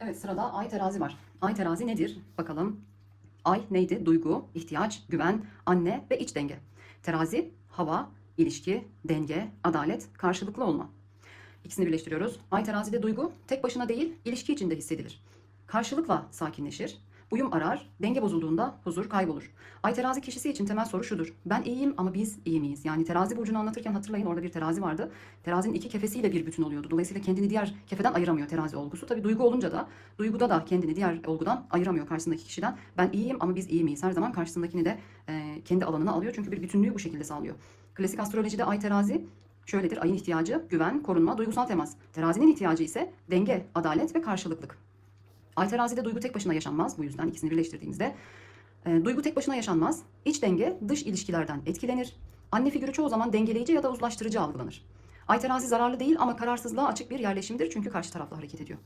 Evet sırada ay terazi var. Ay terazi nedir? Bakalım. Ay neydi? Duygu, ihtiyaç, güven, anne ve iç denge. Terazi, hava, ilişki, denge, adalet, karşılıklı olma. İkisini birleştiriyoruz. Ay terazide duygu tek başına değil, ilişki içinde hissedilir. Karşılıkla sakinleşir. Uyum arar, denge bozulduğunda huzur kaybolur. Ay terazi kişisi için temel soru şudur. Ben iyiyim ama biz iyi miyiz? Yani terazi burcunu anlatırken hatırlayın orada bir terazi vardı. Terazinin iki kefesiyle bir bütün oluyordu. Dolayısıyla kendini diğer kefeden ayıramıyor terazi olgusu. Tabii duygu olunca da duyguda da kendini diğer olgudan ayıramıyor karşısındaki kişiden. Ben iyiyim ama biz iyi miyiz? Her zaman karşısındakini de e, kendi alanına alıyor. Çünkü bir bütünlüğü bu şekilde sağlıyor. Klasik astrolojide ay terazi şöyledir. Ayın ihtiyacı güven, korunma, duygusal temas. Terazinin ihtiyacı ise denge, adalet ve karşılıklık. Ay terazide duygu tek başına yaşanmaz. Bu yüzden ikisini birleştirdiğimizde. e, duygu tek başına yaşanmaz. İç denge dış ilişkilerden etkilenir. Anne figürü çoğu zaman dengeleyici ya da uzlaştırıcı algılanır. Ay terazi zararlı değil ama kararsızlığa açık bir yerleşimdir çünkü karşı tarafla hareket ediyor.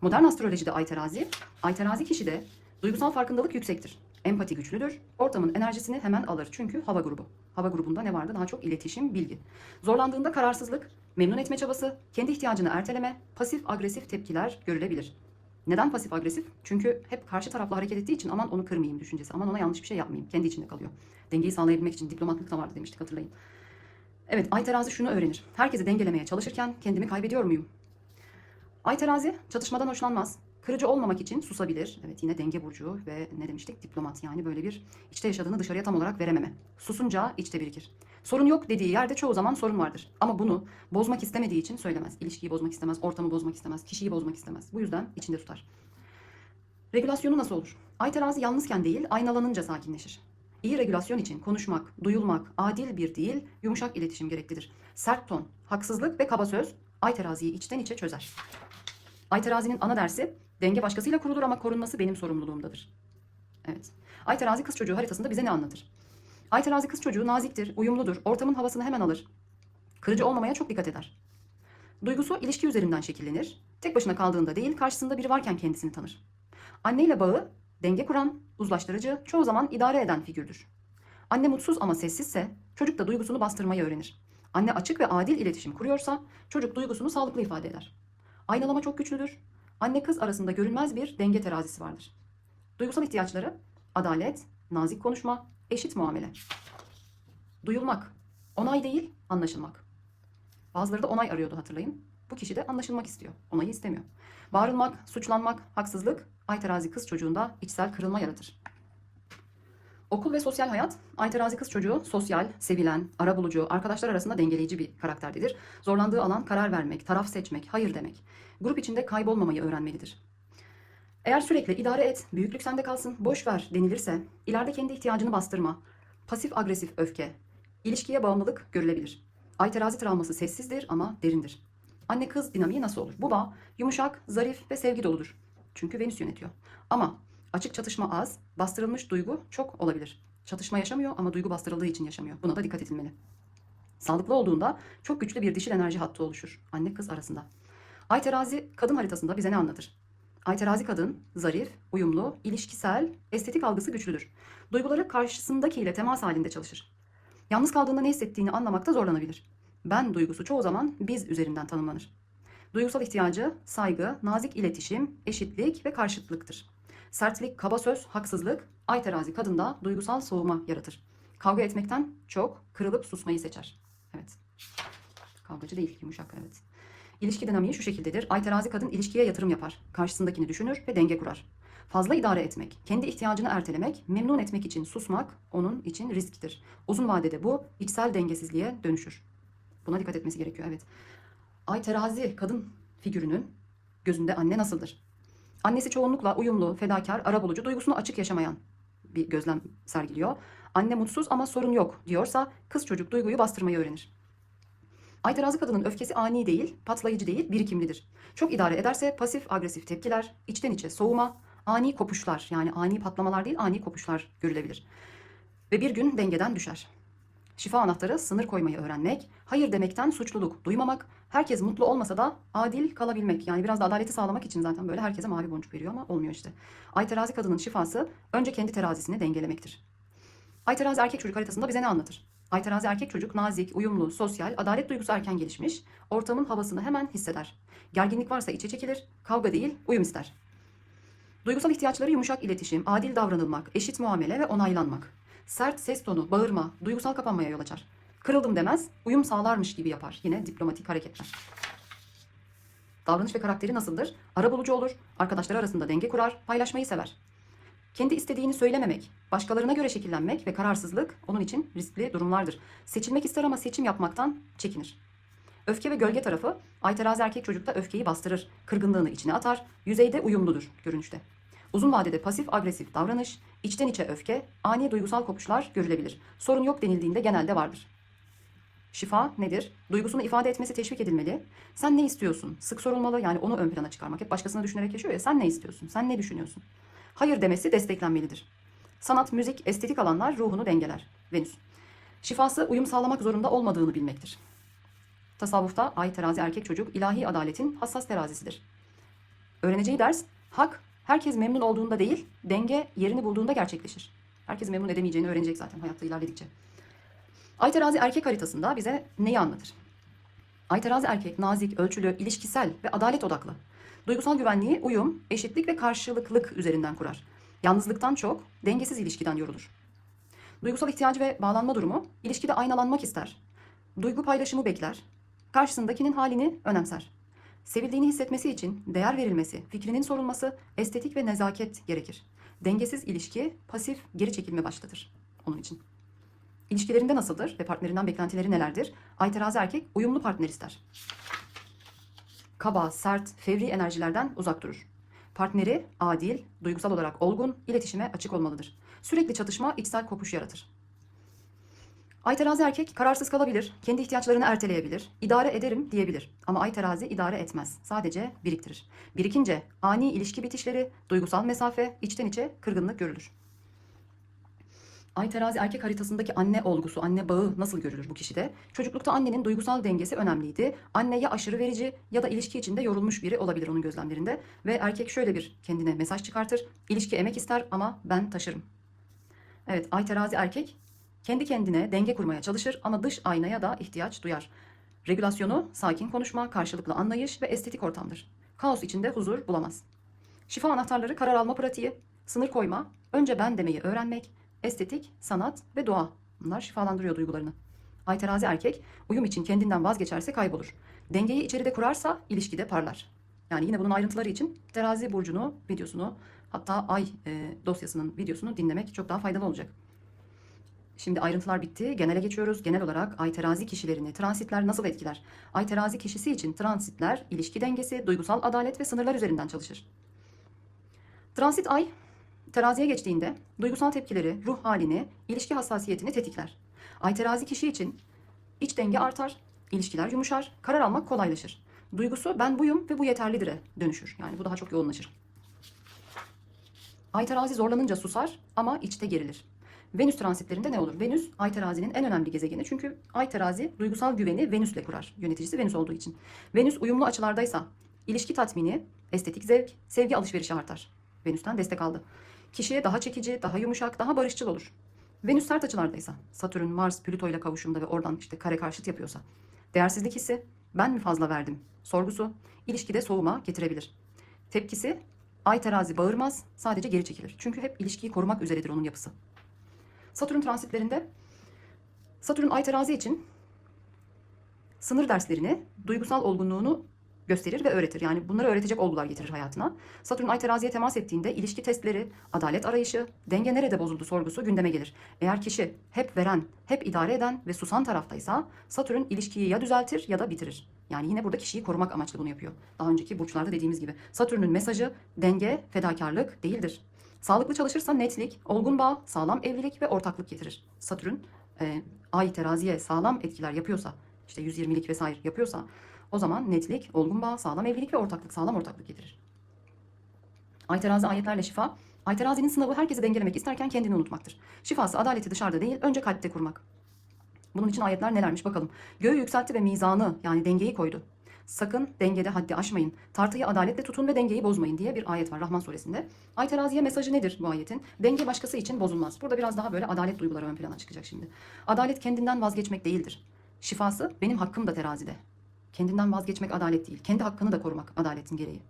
Modern astrolojide ay terazi, ay terazi kişide duygusal farkındalık yüksektir. Empati güçlüdür. Ortamın enerjisini hemen alır çünkü hava grubu. Hava grubunda ne vardı? Daha çok iletişim, bilgi. Zorlandığında kararsızlık, memnun etme çabası, kendi ihtiyacını erteleme, pasif agresif tepkiler görülebilir. Neden pasif agresif? Çünkü hep karşı tarafla hareket ettiği için aman onu kırmayayım düşüncesi. Aman ona yanlış bir şey yapmayayım. Kendi içinde kalıyor. Dengeyi sağlayabilmek için diplomatlık da vardı demiştik hatırlayın. Evet ay terazi şunu öğrenir. Herkesi dengelemeye çalışırken kendimi kaybediyor muyum? Ay terazi çatışmadan hoşlanmaz. Kırıcı olmamak için susabilir. Evet yine denge burcu ve ne demiştik? Diplomat yani böyle bir içte yaşadığını dışarıya tam olarak verememe. Susunca içte birikir. Sorun yok dediği yerde çoğu zaman sorun vardır. Ama bunu bozmak istemediği için söylemez. İlişkiyi bozmak istemez, ortamı bozmak istemez, kişiyi bozmak istemez. Bu yüzden içinde tutar. Regülasyonu nasıl olur? Ay terazi yalnızken değil, aynalanınca sakinleşir. İyi regülasyon için konuşmak, duyulmak, adil bir değil, yumuşak iletişim gereklidir. Sert ton, haksızlık ve kaba söz ay teraziyi içten içe çözer. Ay terazinin ana dersi denge başkasıyla kurulur ama korunması benim sorumluluğumdadır. Evet. Ay terazi kız çocuğu haritasında bize ne anlatır? Ay terazi kız çocuğu naziktir, uyumludur, ortamın havasını hemen alır. Kırıcı olmamaya çok dikkat eder. Duygusu ilişki üzerinden şekillenir. Tek başına kaldığında değil, karşısında biri varken kendisini tanır. Anneyle bağı denge kuran, uzlaştırıcı, çoğu zaman idare eden figürdür. Anne mutsuz ama sessizse çocuk da duygusunu bastırmayı öğrenir. Anne açık ve adil iletişim kuruyorsa çocuk duygusunu sağlıklı ifade eder. Aynalama çok güçlüdür. Anne kız arasında görünmez bir denge terazisi vardır. Duygusal ihtiyaçları adalet, nazik konuşma, eşit muamele. Duyulmak, onay değil, anlaşılmak. Bazıları da onay arıyordu hatırlayın. Bu kişi de anlaşılmak istiyor. Onayı istemiyor. Bağırılmak, suçlanmak, haksızlık ay terazi kız çocuğunda içsel kırılma yaratır. Okul ve sosyal hayat, ay terazi kız çocuğu sosyal, sevilen, arabulucu, arkadaşlar arasında dengeleyici bir karakterdedir. Zorlandığı alan karar vermek, taraf seçmek, hayır demek. Grup içinde kaybolmamayı öğrenmelidir. Eğer sürekli idare et, büyüklük sende kalsın, boş ver denilirse, ileride kendi ihtiyacını bastırma, pasif agresif öfke, ilişkiye bağımlılık görülebilir. Ay terazi travması sessizdir ama derindir. Anne kız dinamiği nasıl olur? Bu bağ yumuşak, zarif ve sevgi doludur. Çünkü Venüs yönetiyor. Ama açık çatışma az, bastırılmış duygu çok olabilir. Çatışma yaşamıyor ama duygu bastırıldığı için yaşamıyor. Buna da dikkat edilmeli. Sağlıklı olduğunda çok güçlü bir dişil enerji hattı oluşur anne kız arasında. Ay terazi kadın haritasında bize ne anlatır? Ay terazi kadın zarif, uyumlu, ilişkisel, estetik algısı güçlüdür. Duyguları karşısındakiyle temas halinde çalışır. Yalnız kaldığında ne hissettiğini anlamakta zorlanabilir. Ben duygusu çoğu zaman biz üzerinden tanımlanır. Duygusal ihtiyacı saygı, nazik iletişim, eşitlik ve karşıtlıktır. Sertlik, kaba söz, haksızlık, ay terazi kadında duygusal soğuma yaratır. Kavga etmekten çok kırılıp susmayı seçer. Evet. Kavgacı değil, yumuşak evet. İlişki dinamiği şu şekildedir. Ay terazi kadın ilişkiye yatırım yapar. Karşısındakini düşünür ve denge kurar. Fazla idare etmek, kendi ihtiyacını ertelemek, memnun etmek için susmak onun için risktir. Uzun vadede bu içsel dengesizliğe dönüşür. Buna dikkat etmesi gerekiyor evet. Ay terazi kadın figürünün gözünde anne nasıldır? Annesi çoğunlukla uyumlu, fedakar, arabulucu, duygusunu açık yaşamayan bir gözlem sergiliyor. Anne mutsuz ama sorun yok diyorsa kız çocuk duyguyu bastırmayı öğrenir. Ay terazi kadının öfkesi ani değil, patlayıcı değil, birikimlidir. Çok idare ederse pasif agresif tepkiler, içten içe soğuma, ani kopuşlar yani ani patlamalar değil ani kopuşlar görülebilir. Ve bir gün dengeden düşer. Şifa anahtarı sınır koymayı öğrenmek, hayır demekten suçluluk duymamak, herkes mutlu olmasa da adil kalabilmek. Yani biraz da adaleti sağlamak için zaten böyle herkese mavi boncuk veriyor ama olmuyor işte. Ay terazi kadının şifası önce kendi terazisini dengelemektir. Ay terazi erkek çocuk haritasında bize ne anlatır? Ay terazi erkek çocuk nazik, uyumlu, sosyal, adalet duygusu erken gelişmiş, ortamın havasını hemen hisseder. Gerginlik varsa içe çekilir, kavga değil, uyum ister. Duygusal ihtiyaçları yumuşak iletişim, adil davranılmak, eşit muamele ve onaylanmak. Sert ses tonu, bağırma, duygusal kapanmaya yol açar. Kırıldım demez, uyum sağlarmış gibi yapar. Yine diplomatik hareketler. Davranış ve karakteri nasıldır? Arabulucu olur, arkadaşları arasında denge kurar, paylaşmayı sever. Kendi istediğini söylememek, başkalarına göre şekillenmek ve kararsızlık onun için riskli durumlardır. Seçilmek ister ama seçim yapmaktan çekinir. Öfke ve gölge tarafı ay terazi erkek çocukta öfkeyi bastırır, kırgınlığını içine atar, yüzeyde uyumludur görünüşte. Uzun vadede pasif agresif davranış, içten içe öfke, ani duygusal kopuşlar görülebilir. Sorun yok denildiğinde genelde vardır. Şifa nedir? Duygusunu ifade etmesi teşvik edilmeli. Sen ne istiyorsun? Sık sorulmalı yani onu ön plana çıkarmak. Hep başkasını düşünerek yaşıyor ya. Sen ne istiyorsun? Sen ne düşünüyorsun? Hayır demesi desteklenmelidir. Sanat, müzik, estetik alanlar ruhunu dengeler. Venüs. Şifası uyum sağlamak zorunda olmadığını bilmektir. Tasavvufta ay terazi erkek çocuk ilahi adaletin hassas terazisidir. Öğreneceği ders hak herkes memnun olduğunda değil denge yerini bulduğunda gerçekleşir. Herkes memnun edemeyeceğini öğrenecek zaten hayatta ilerledikçe. Ay terazi erkek haritasında bize neyi anlatır? Ay terazi erkek nazik, ölçülü, ilişkisel ve adalet odaklı. Duygusal güvenliği uyum, eşitlik ve karşılıklık üzerinden kurar. Yalnızlıktan çok dengesiz ilişkiden yorulur. Duygusal ihtiyacı ve bağlanma durumu ilişkide aynalanmak ister. Duygu paylaşımı bekler. Karşısındakinin halini önemser. Sevildiğini hissetmesi için değer verilmesi, fikrinin sorulması, estetik ve nezaket gerekir. Dengesiz ilişki pasif geri çekilme başlatır onun için. İlişkilerinde nasıldır ve partnerinden beklentileri nelerdir? Ay terazi erkek uyumlu partner ister. Kaba, sert, fevri enerjilerden uzak durur. Partneri adil, duygusal olarak olgun, iletişime açık olmalıdır. Sürekli çatışma içsel kopuş yaratır. Ay terazi erkek kararsız kalabilir, kendi ihtiyaçlarını erteleyebilir, idare ederim diyebilir. Ama ay terazi idare etmez, sadece biriktirir. Birikince ani ilişki bitişleri, duygusal mesafe, içten içe kırgınlık görülür. Ay terazi erkek haritasındaki anne olgusu, anne bağı nasıl görülür bu kişide? Çocuklukta annenin duygusal dengesi önemliydi. Anne ya aşırı verici ya da ilişki içinde yorulmuş biri olabilir onun gözlemlerinde. Ve erkek şöyle bir kendine mesaj çıkartır. İlişki emek ister ama ben taşırım. Evet ay terazi erkek kendi kendine denge kurmaya çalışır ama dış aynaya da ihtiyaç duyar. Regülasyonu, sakin konuşma, karşılıklı anlayış ve estetik ortamdır. Kaos içinde huzur bulamaz. Şifa anahtarları karar alma pratiği, sınır koyma, önce ben demeyi öğrenmek, estetik, sanat ve doğa. Bunlar şifalandırıyor duygularını. Ay terazi erkek uyum için kendinden vazgeçerse kaybolur. Dengeyi içeride kurarsa ilişkide parlar. Yani yine bunun ayrıntıları için terazi burcunu, videosunu hatta ay e, dosyasının videosunu dinlemek çok daha faydalı olacak. Şimdi ayrıntılar bitti. Genele geçiyoruz. Genel olarak ay terazi kişilerini transitler nasıl etkiler? Ay terazi kişisi için transitler ilişki dengesi, duygusal adalet ve sınırlar üzerinden çalışır. Transit ay teraziye geçtiğinde duygusal tepkileri, ruh halini, ilişki hassasiyetini tetikler. Ay terazi kişi için iç denge artar, ilişkiler yumuşar, karar almak kolaylaşır. Duygusu ben buyum ve bu yeterlidir'e dönüşür. Yani bu daha çok yoğunlaşır. Ay terazi zorlanınca susar ama içte gerilir. Venüs transitlerinde ne olur? Venüs ay terazinin en önemli gezegeni. Çünkü ay terazi duygusal güveni Venüs'le kurar. Yöneticisi Venüs olduğu için. Venüs uyumlu açılardaysa ilişki tatmini, estetik zevk, sevgi alışverişi artar. Venüs'ten destek aldı. Kişiye daha çekici, daha yumuşak, daha barışçıl olur. Venüs sert açılardaysa, Satürn, Mars, Plüto ile kavuşumda ve oradan işte kare karşıt yapıyorsa, değersizlik hissi, ben mi fazla verdim sorgusu, ilişkide soğuma getirebilir. Tepkisi, ay terazi bağırmaz, sadece geri çekilir. Çünkü hep ilişkiyi korumak üzeredir onun yapısı. Satürn transitlerinde Satürn ay terazi için sınır derslerini, duygusal olgunluğunu gösterir ve öğretir. Yani bunları öğretecek olgular getirir hayatına. Satürn ay teraziye temas ettiğinde ilişki testleri, adalet arayışı, denge nerede bozuldu sorgusu gündeme gelir. Eğer kişi hep veren, hep idare eden ve susan taraftaysa Satürn ilişkiyi ya düzeltir ya da bitirir. Yani yine burada kişiyi korumak amaçlı bunu yapıyor. Daha önceki burçlarda dediğimiz gibi. Satürn'ün mesajı denge, fedakarlık değildir. Sağlıklı çalışırsa netlik, olgun bağ, sağlam evlilik ve ortaklık getirir. Satürn e, ay teraziye sağlam etkiler yapıyorsa, işte 120'lik vesaire yapıyorsa o zaman netlik, olgun bağ, sağlam evlilik ve ortaklık, sağlam ortaklık getirir. Ay terazi ayetlerle şifa. Ay terazinin sınavı herkesi dengelemek isterken kendini unutmaktır. Şifası adaleti dışarıda değil, önce kalpte kurmak. Bunun için ayetler nelermiş bakalım. Göğü yükseltti ve mizanı yani dengeyi koydu. Sakın dengede haddi aşmayın. Tartıyı adaletle tutun ve dengeyi bozmayın diye bir ayet var Rahman suresinde. Ay teraziye mesajı nedir bu ayetin? Denge başkası için bozulmaz. Burada biraz daha böyle adalet duyguları ön plana çıkacak şimdi. Adalet kendinden vazgeçmek değildir. Şifası benim hakkım da terazide. Kendinden vazgeçmek adalet değil. Kendi hakkını da korumak adaletin gereği.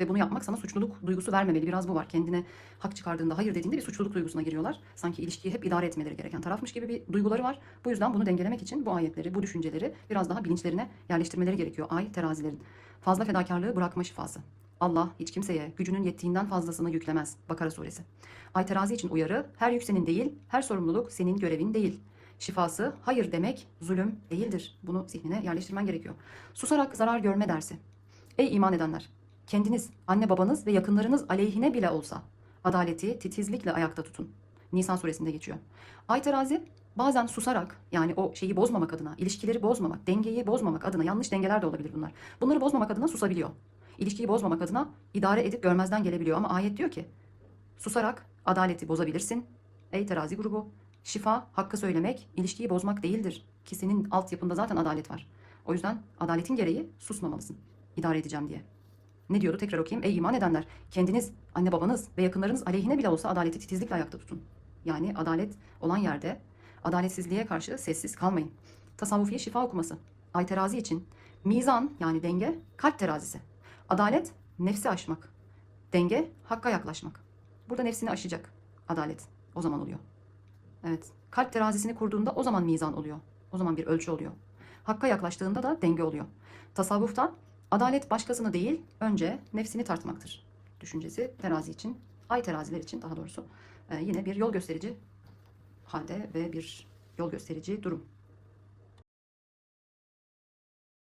Ve bunu yapmak sana suçluluk duygusu vermemeli. Biraz bu var. Kendine hak çıkardığında, hayır dediğinde bir suçluluk duygusuna giriyorlar. Sanki ilişkiyi hep idare etmeleri gereken tarafmış gibi bir duyguları var. Bu yüzden bunu dengelemek için bu ayetleri, bu düşünceleri biraz daha bilinçlerine yerleştirmeleri gerekiyor. Ay terazilerin. Fazla fedakarlığı bırakma şifası. Allah hiç kimseye gücünün yettiğinden fazlasını yüklemez. Bakara suresi. Ay terazi için uyarı, her yük senin değil, her sorumluluk senin görevin değil. Şifası, hayır demek zulüm değildir. Bunu zihnine yerleştirmen gerekiyor. Susarak zarar görme dersi. Ey iman edenler! Kendiniz, anne babanız ve yakınlarınız aleyhine bile olsa adaleti titizlikle ayakta tutun. Nisan suresinde geçiyor. Ay terazi bazen susarak yani o şeyi bozmamak adına, ilişkileri bozmamak, dengeyi bozmamak adına yanlış dengeler de olabilir bunlar. Bunları bozmamak adına susabiliyor. İlişkiyi bozmamak adına idare edip görmezden gelebiliyor ama ayet diyor ki susarak adaleti bozabilirsin. Ey terazi grubu şifa hakkı söylemek ilişkiyi bozmak değildir ki senin altyapında zaten adalet var. O yüzden adaletin gereği susmamalısın idare edeceğim diye. Ne diyordu tekrar okuyayım. Ey iman edenler kendiniz, anne babanız ve yakınlarınız aleyhine bile olsa adaleti titizlikle ayakta tutun. Yani adalet olan yerde adaletsizliğe karşı sessiz kalmayın. Tasavvufi şifa okuması. Ay terazi için mizan yani denge kalp terazisi. Adalet nefsi aşmak. Denge hakka yaklaşmak. Burada nefsini aşacak adalet. O zaman oluyor. Evet. Kalp terazisini kurduğunda o zaman mizan oluyor. O zaman bir ölçü oluyor. Hakka yaklaştığında da denge oluyor. Tasavvufta adalet başkasını değil, önce nefsini tartmaktır. Düşüncesi terazi için, ay teraziler için daha doğrusu e, yine bir yol gösterici halde ve bir yol gösterici durum.